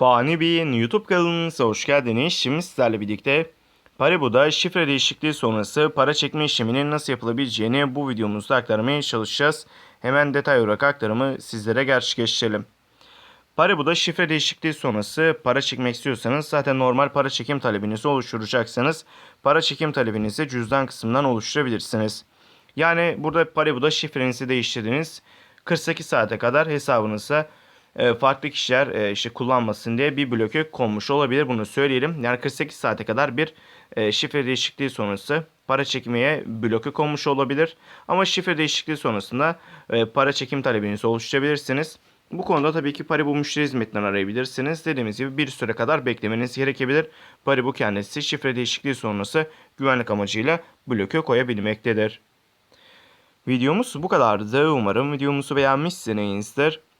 Fani Bey'in YouTube kanalınıza hoş geldiniz. Şimdi sizlerle birlikte Paribu'da şifre değişikliği sonrası para çekme işleminin nasıl yapılabileceğini bu videomuzda aktarmaya çalışacağız. Hemen detay olarak aktarımı sizlere gerçekleştirelim. Paribu'da şifre değişikliği sonrası para çekmek istiyorsanız zaten normal para çekim talebinizi oluşturacaksanız para çekim talebinizi cüzdan kısmından oluşturabilirsiniz. Yani burada Paribu'da şifrenizi değiştirdiniz. 48 saate kadar hesabınıza farklı kişiler e, işte kullanmasın diye bir bloke konmuş olabilir. Bunu söyleyelim. Yani 48 saate kadar bir e, şifre değişikliği sonrası para çekmeye bloke konmuş olabilir. Ama şifre değişikliği sonrasında e, para çekim talebinizi oluşturabilirsiniz. Bu konuda tabii ki Paribu müşteri hizmetinden arayabilirsiniz. Dediğimiz gibi bir süre kadar beklemeniz gerekebilir. Paribu kendisi şifre değişikliği sonrası güvenlik amacıyla bloke koyabilmektedir. Videomuz bu kadardı. Umarım videomuzu beğenmişsinizdir.